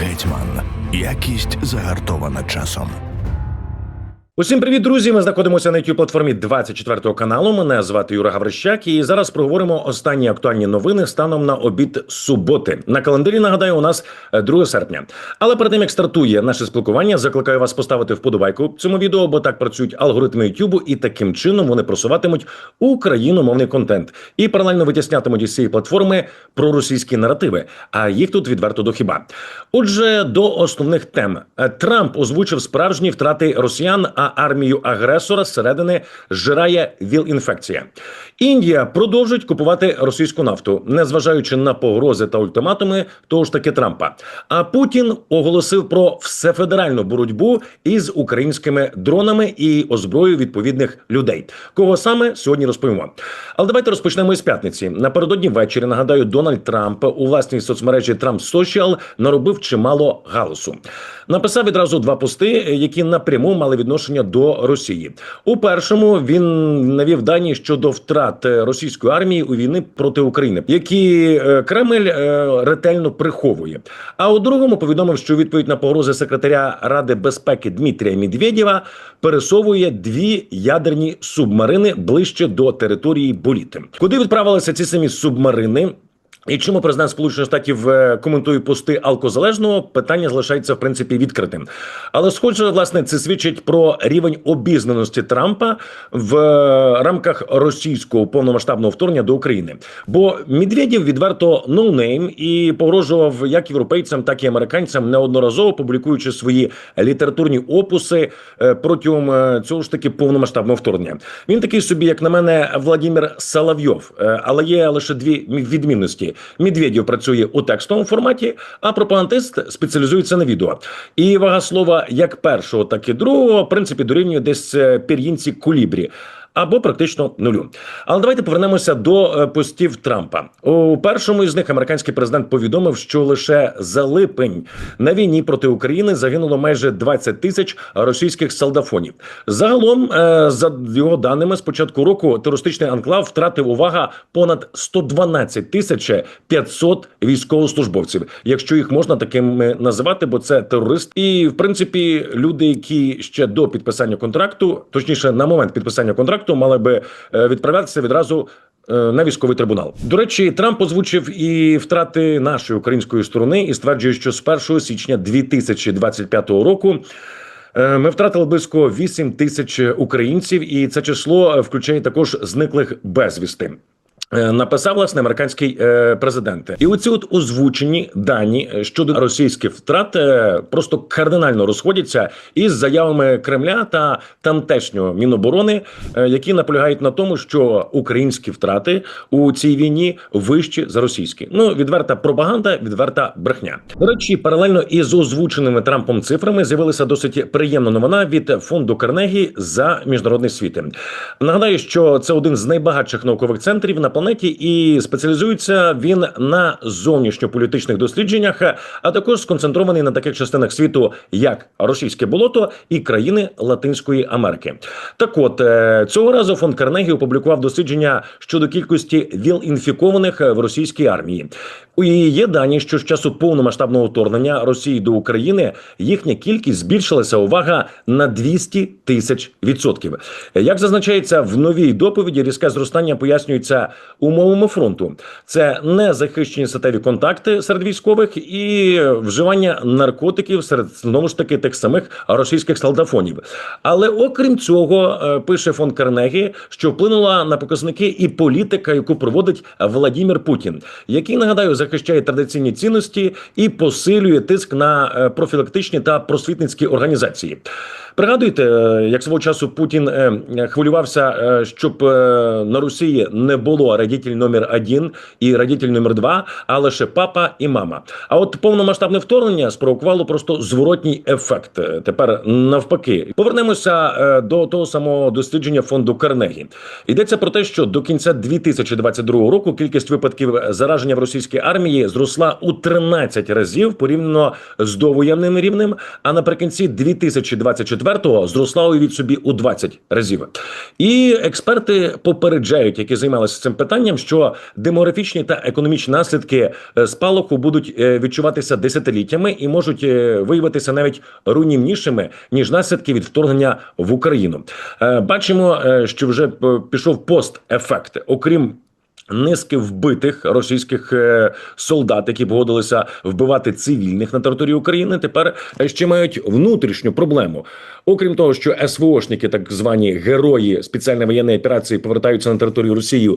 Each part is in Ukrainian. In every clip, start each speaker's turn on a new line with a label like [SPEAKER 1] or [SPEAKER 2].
[SPEAKER 1] Гетьман. Якість загартована часом.
[SPEAKER 2] Усім привіт, друзі! Ми знаходимося на youtube платформі 24 каналу. Мене звати Юра Гаврищак, і зараз проговоримо останні актуальні новини станом на обід суботи. На календарі нагадаю, у нас е, 2 серпня. Але перед тим як стартує наше спілкування, закликаю вас поставити вподобайку цьому відео, бо так працюють алгоритми YouTube, і таким чином вони просуватимуть україномовний контент і паралельно витіснятимуть із цієї платформи проросійські наративи. А їх тут відверто до хіба. Отже, до основних тем Е, Трамп озвучив справжні втрати росіян, а армію агресора зсередини зжирає ВІЛ-інфекція. Індія продовжить купувати російську нафту, незважаючи на погрози та ультиматуми того ж таки Трампа. А Путін оголосив про всефедеральну боротьбу із українськими дронами і озброєю відповідних людей. Кого саме сьогодні розповімо. Але давайте розпочнемо із п'ятниці. Напередодні ввечері нагадаю, Дональд Трамп у власній соцмережі Trump Social наробив чимало галасу. Написав відразу два пости, які напряму мали відношення до Росії. У першому він навів дані щодо втрат е, російської армії у війни проти України, які е, Кремль е, ретельно приховує. А у другому повідомив, що відповідь на погрози секретаря Ради безпеки Дмитрія Медведєва пересовує дві ядерні субмарини ближче до території Боліти. Куди відправилися ці самі субмарини? І чому президент Сполучених Штатів е, коментує пости алкозалежного, питання залишається в принципі відкритим. Але схоже, власне, це свідчить про рівень обізнаності Трампа в е, рамках російського повномасштабного вторгнення до України. Бо Медведєв відверто ноунейм і погрожував як європейцям, так і американцям неодноразово публікуючи свої літературні опуси е, протягом цього ж таки повномасштабного вторгнення. Він такий собі, як на мене, Владимир Соловйов, але є лише дві відмінності. Медведєв працює у текстовому форматі, а пропагандист спеціалізується на відео. І вага слова як першого, так і другого, в принципі, дорівнює десь е, пір'їнці кулібрі. Або практично нулю. Але давайте повернемося до е, постів Трампа. У першому із них американський президент повідомив, що лише за липень на війні проти України загинуло майже 20 тисяч російських солдафонів. Загалом, е, за його даними, з початку року терористичний анклав втратив увага понад 112 тисяч 500 військовослужбовців, якщо їх можна такими називати, бо це терорист. І в принципі, люди, які ще до підписання контракту, точніше на момент підписання контракту, мали би е, відправлятися відразу. е, На військовий трибунал до речі, Трамп озвучив і втрати нашої української сторони і стверджує, що з 1 січня 2025 року е, ми втратили близько 8 тисяч українців, і це число включає також зниклих безвісти. Е, Написав власне американський е, президент, і оці от озвучені дані е, щодо російських втрат просто кардинально розходяться із заявами Кремля та тамтешнього міноборони, які наполягають на тому, що українські втрати у цій війні вищі за російські. Ну відверта пропаганда, відверта брехня. До речі, паралельно із озвученими Трампом цифрами з'явилася досить приємна новина від фонду Карнегі за міжнародний світ. Нагадаю, що це один з найбагатших наукових центрів на планеті, і спеціалізується він на зовнішньополітичних дослідженнях, а також сконцентрований на таких частинах світу, як російське болото і країни Латинської Америки. Так, от е, цього разу фон Карнегі опублікував дослідження щодо кількості ВІЛ-інфікованих в російській армії. Її є дані, що з часу повномасштабного вторгнення Росії до України їхня кількість збільшилася увага на 200 тисяч відсотків. Як зазначається в новій доповіді, різке зростання пояснюється умовами фронту. Це незахищені статеві контакти серед військових і вживання наркотиків серед знову ж таки тих самих російських солдафонів. Але окрім цього, е, пише фонд Карнегі, що вплинула на показники і політика, яку проводить Владимир Путін, який нагадаю захищає традиційні цінності і посилює тиск на е, профілактичні та просвітницькі організації. Пригадуєте, е, як свого часу Путін е, хвилювався, щоб на Росії не було радітель номер один і радітель номер два, а лише папа і мама. А от повномасштабне вторгнення спровокувало просто зворотній ефект. Тепер навпаки, повернемося до того самого дослідження фонду Карнегі. Йдеться про те, що до кінця 2022 року кількість випадків зараження в російській армії зросла у 13 разів порівняно з довоєнним рівнем. А наприкінці 2024 відверто зросла уявіть собі у 20 разів. І експерти попереджають, які займалися цим питанням, що демографічні та економічні наслідки е, спалаху будуть е, відчуватися десятиліттями і можуть е, виявитися навіть руйнівнішими ніж наслідки від вторгнення в Україну. Бачимо, що вже пішов пост-ефект, окрім. Низки вбитих російських е, солдат, які погодилися вбивати цивільних на території України, тепер е, ще мають внутрішню проблему. Окрім того, що СВОшники, так звані герої спеціальної воєнної операції, повертаються на територію Росії,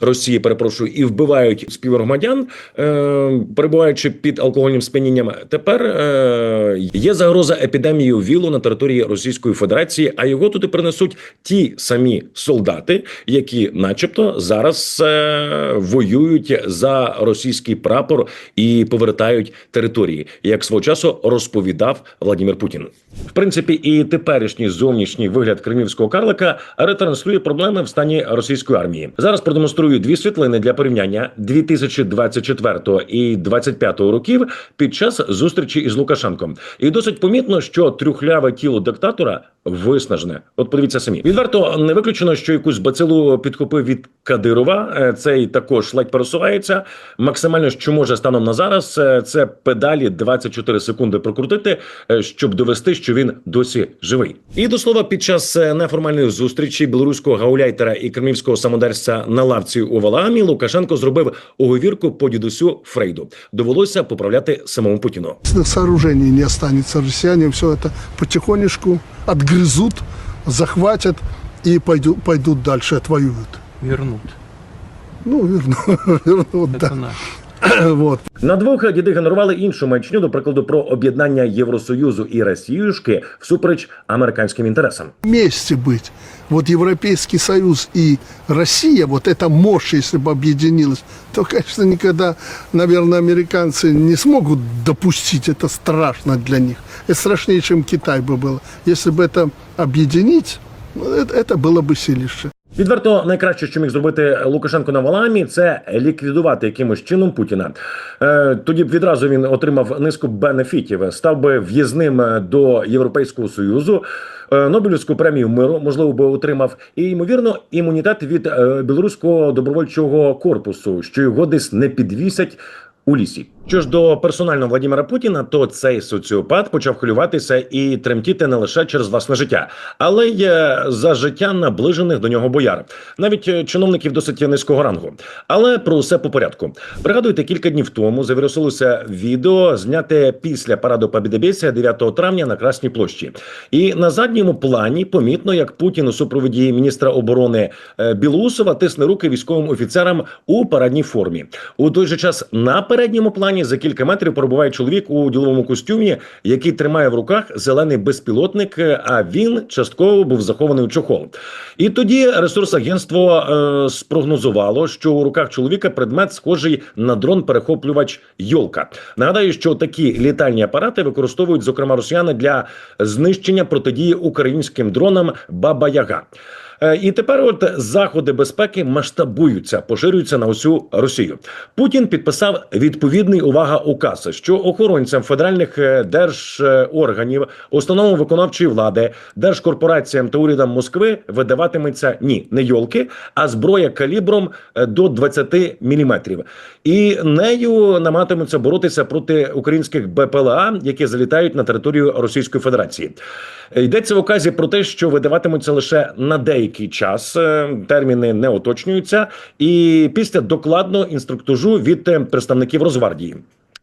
[SPEAKER 2] Росії, перепрошую, і вбивають співгромадян, е, перебуваючи під алкогольним сп'янінням. Тепер е, є загроза епідемії ВІЛу на території Російської Федерації, а його туди принесуть ті самі солдати, які, начебто, зараз е, воюють за російський прапор і повертають території, як свого часу розповідав Владимир Путін. В принципі, і теперішній зовнішній вигляд кремлівського карлика ретранслює проблеми в стані російської армії. Зараз продемонструю дві світлини для порівняння 2024 і 2025 років під час зустрічі із Лукашенком. І досить помітно, що трюхляве тіло диктатора виснажене. От подивіться самі. Відверто не виключено, що якусь бацилу підхопив від Кадирова. Е, Цей також ледь пересувається. Максимально, що може станом на зараз, е, це педалі 24 секунди прокрутити, е, щоб довести, що він досі живий. І до слова, під час е, неформальної зустрічі білоруського гауляйтера і кремлівського самодерця на лавці у Валаамі Лукашенко зробив оговірку по дідусю Фрейду. Довелося поправляти самому Путіну.
[SPEAKER 3] сооружений не останется. Россияне все это потихонечку отгрызут, захватят и пойдут, пойдут дальше, отвоюют.
[SPEAKER 4] вернут.
[SPEAKER 3] Ну, верну, вернут,
[SPEAKER 4] Это
[SPEAKER 3] да.
[SPEAKER 4] наш.
[SPEAKER 3] Вот.
[SPEAKER 2] На двох діди генерували іншу маячню, до прикладу, про об'єднання Євросоюзу і Росіюшки всупереч американським інтересам.
[SPEAKER 3] Вместе быть. Вот Европейский Союз и Россия, вот эта мощь, если бы объединилась, то, конечно, никогда, наверное, американцы не смогут допустить. Это страшно для них. Это страшнее, чем Китай бы было. Если бы это объединить, ну, это, это было бы силище.
[SPEAKER 2] Відверто найкраще, що міг зробити Лукашенко на Валамі, це ліквідувати якимось чином Путіна. Е, тоді б відразу він отримав низку бенефітів, став би в'їзним до Європейського союзу. е, Нобелівську премію миру можливо би отримав і ймовірно імунітет від е, білоруського добровольчого корпусу, що його десь не підвісять у лісі. Що ж до персонально Владимира Путіна, то цей соціопат почав хвилюватися і тремтіти не лише через власне життя, але й е, за життя наближених до нього бояр, навіть е, чиновників досить низького рангу. Але про все по порядку. Пригадуєте, кілька днів тому завірусилося відео, зняте після параду Побєдобєсія 9 травня на Красній площі. І на задньому плані помітно, як Путін у супроводі міністра оборони е, Білоусова тисне руки військовим офіцерам у парадній формі. У той же час на передньому плані за кілька метрів перебуває чоловік у діловому костюмі, який тримає в руках зелений безпілотник. е, А він частково був захований у чохол. І тоді ресурсагентство е, спрогнозувало, що у руках чоловіка предмет схожий на дрон-перехоплювач Йолка. Нагадаю, що такі літальні апарати використовують зокрема росіяни для знищення протидії українським дронам Баба Яга. Е, І тепер от заходи безпеки масштабуються, поширюються на усю Росію. Путін підписав відповідний увага указ, що охоронцям федеральних е, держорганів, установам виконавчої влади, держкорпораціям та урядам Москви видаватиметься ні, не йолки, а зброя калібром е, до 20 міліметрів. І нею намагатимуться боротися проти українських БПЛА, які залітають на територію Російської Федерації. Йдеться в указі про те, що видаватимуться лише на деякий час. е, Терміни не уточнюються, і після докладного інструктажу від е, представників Росгвардії.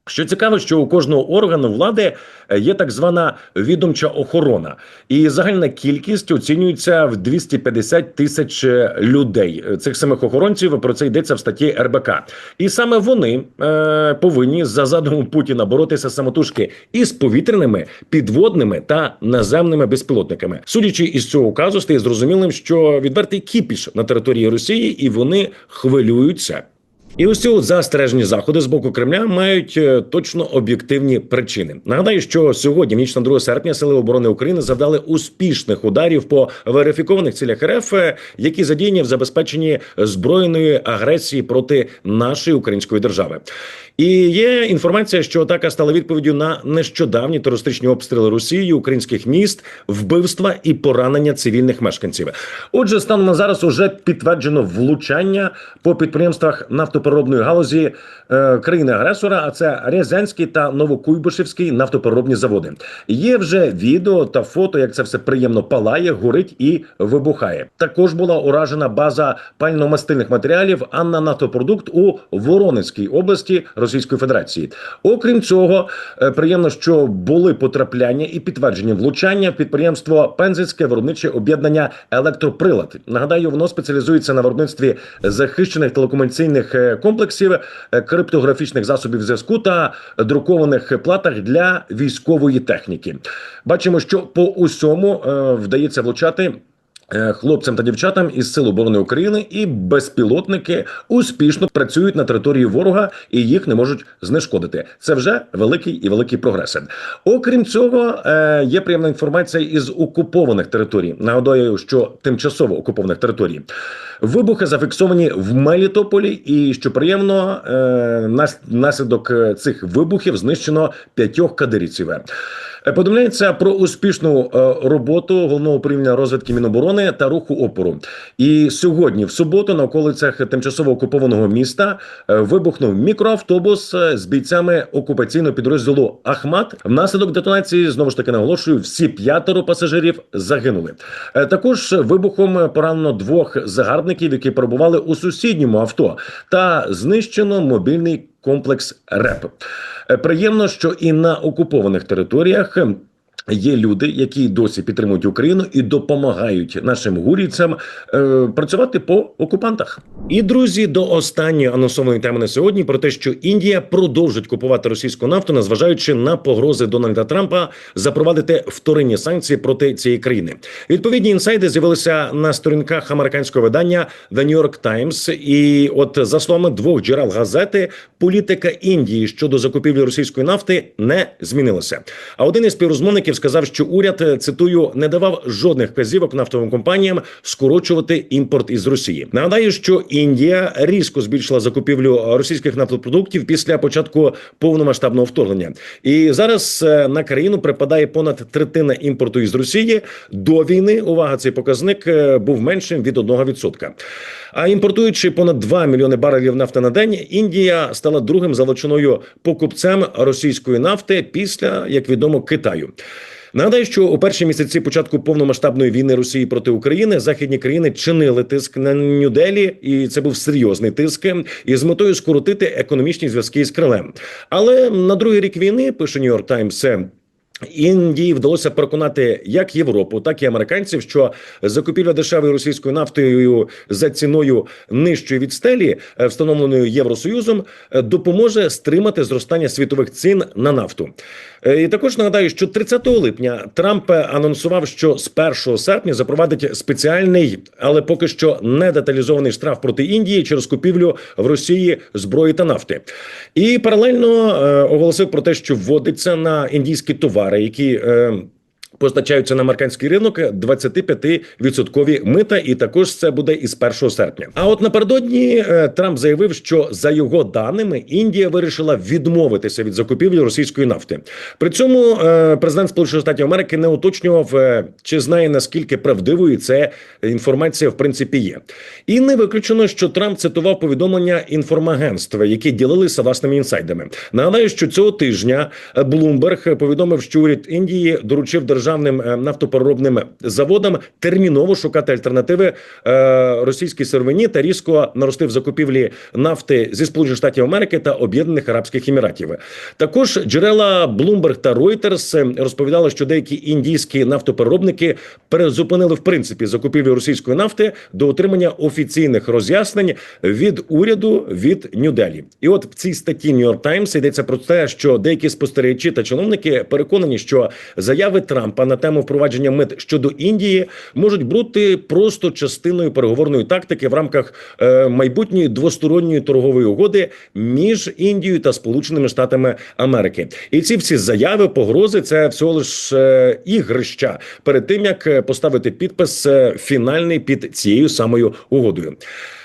[SPEAKER 2] Що цікаво, що у кожного органу влади е, є так звана відомча охорона, і загальна кількість оцінюється в 250 тисяч е, людей. Е, Цих самих охоронців про це йдеться в статті РБК. І саме вони е, повинні за задумом Путіна боротися самотужки із повітряними, підводними та наземними безпілотниками. Судячи із цього указу, стає зрозумілим, що відвертий кіпіш на території Росії, і вони хвилюються. І ось застережні заходи з боку Кремля мають е, точно об'єктивні причини. Нагадаю, що сьогодні, в ніч на 2 серпня, сили оборони України завдали успішних ударів по верифікованих цілях РФ, е, які задіяні в забезпеченні збройної агресії проти нашої української держави. І є інформація, що атака стала відповіддю на нещодавні терористичні обстріли Росії, українських міст, вбивства і поранення цивільних мешканців. Отже, станом на зараз уже підтверджено влучання по підприємствах нафтопереробної галузі е, країни-агресора. А це Рязанський та Новокуйбишевський нафтопереробні заводи. Є вже відео та фото, як це все приємно палає, горить і вибухає. Також була уражена база пально-мастильних матеріалів Анна Нафтопродукт у Воронезькій області Російської Федерації. Окрім цього, е, приємно, що були потрапляння і підтверджені влучання в підприємство Пензенське виробниче об'єднання Електроприлад. Нагадаю, воно спеціалізується на виробництві захищених телекомунікаційних е, комплексів, е, криптографічних засобів зв'язку та друкованих платах для військової техніки. Бачимо, що по усьому е, вдається влучати. Е, Хлопцям та дівчатам із Сил оборони України і безпілотники успішно працюють на території ворога і їх не можуть знешкодити. Це вже великий і великий прогрес. Окрім цього, е, є приємна інформація із окупованих територій. Нагадаю, що тимчасово окупованих територій. Вибухи зафіксовані в Мелітополі, і що приємно, е, нас- наслідок цих вибухів знищено п'ятьох кадирівців. Повідомляється про успішну роботу головного управління розвідки Міноборони та руху опору. І сьогодні, в суботу, на околицях тимчасово окупованого міста е, вибухнув мікроавтобус е, з бійцями окупаційного підрозділу Ахмат. Внаслідок детонації знову ж таки наголошую, всі п'ятеро пасажирів загинули. Е, Також вибухом поранено двох загарбників, які перебували у сусідньому авто, та знищено мобільний комплекс РЕП. Приємно, що і на окупованих територіях. Є люди, які досі підтримують Україну і допомагають нашим гурійцям е, працювати по окупантах. І друзі, до останньої анонсованої теми на сьогодні про те, що Індія продовжить купувати російську нафту, незважаючи на погрози Дональда Трампа запровадити вторинні санкції проти цієї країни. Відповідні інсайди з'явилися на сторінках американського видання The New York Times. І от за словами двох джерел газети, політика Індії щодо закупівлі російської нафти не змінилася. А один із співрозмовників сказав, що уряд е, цитую не давав жодних вказівок нафтовим компаніям скорочувати імпорт із Росії. Нагадаю, що Індія різко збільшила закупівлю російських нафтопродуктів після початку повномасштабного вторгнення. І зараз е, на країну припадає понад третина імпорту із Росії. До війни увага цей показник е, був меншим від 1%. А імпортуючи понад 2 мільйони барелів нафти на день, Індія стала другим за величиною покупцем російської нафти після, як відомо, Китаю. Нагадаю, що у перші місяці початку повномасштабної війни Росії проти України західні країни чинили тиск на Нью-Делі, і це був серйозний тиск із метою скоротити економічні зв'язки з Кремлем. Але на другий рік війни пише Нью-Йорк Таймс. Індії вдалося переконати як Європу, так і американців, що закупівля дешевої російською нафтою за ціною нижчої від стелі, е, встановленою Євросоюзом, е, допоможе стримати зростання світових цін на нафту. Е, І також нагадаю, що 30 липня Трамп анонсував, що з 1 серпня запровадить спеціальний, але поки що не деталізований штраф проти Індії через купівлю в Росії зброї та нафти. І паралельно оголосив про те, що вводиться на індійські товари, які. Е, Постачаються на американський ринок 25% мита, і також це буде із 1 серпня. А от напередодні е, Трамп заявив, що за його даними Індія вирішила відмовитися від закупівлі російської нафти. При цьому е, президент Сполучених Штатів Америки не уточнював, е, чи знає наскільки правдивою це інформація в принципі є. І не виключено, що Трамп цитував повідомлення інформагентства, які ділилися власними інсайдами. Нагадаю, що цього тижня Блумберг повідомив, що уряд Індії доручив державним е, нафтопереробним заводам терміново шукати альтернативи е, російській сировині та різко наростив закупівлі нафти зі Сполучених Штатів Америки та Об'єднаних Арабських Еміратів. Також джерела Bloomberg та Reuters е, розповідали, що деякі індійські нафтопереробники перезупинили в принципі закупівлю російської нафти до отримання офіційних роз'яснень від уряду від Нью-Делі. І от в цій статті New York Times йдеться про те, що деякі спостерігачі та чиновники переконані, що заяви Трампа на тему впровадження мит щодо Індії можуть бути просто частиною переговорної тактики в рамках е, майбутньої двосторонньої торгової угоди між Індією та Сполученими Штатами Америки. І ці всі заяви, погрози це всього лиш е, ігрища перед тим як е, поставити підпис е, фінальний під цією самою угодою.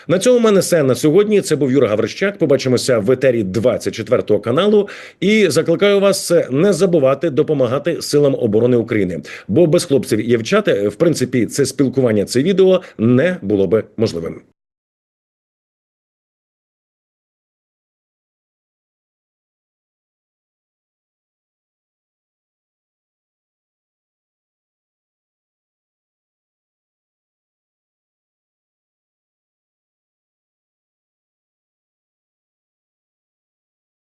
[SPEAKER 2] На цьому в мене все на сьогодні. Це був Юра Гаврищак. Побачимося в етері 24 каналу. І закликаю вас не забувати допомагати силам оборони України. Бо без хлопців і дівчат, в принципі, це спілкування, це відео не було би можливим.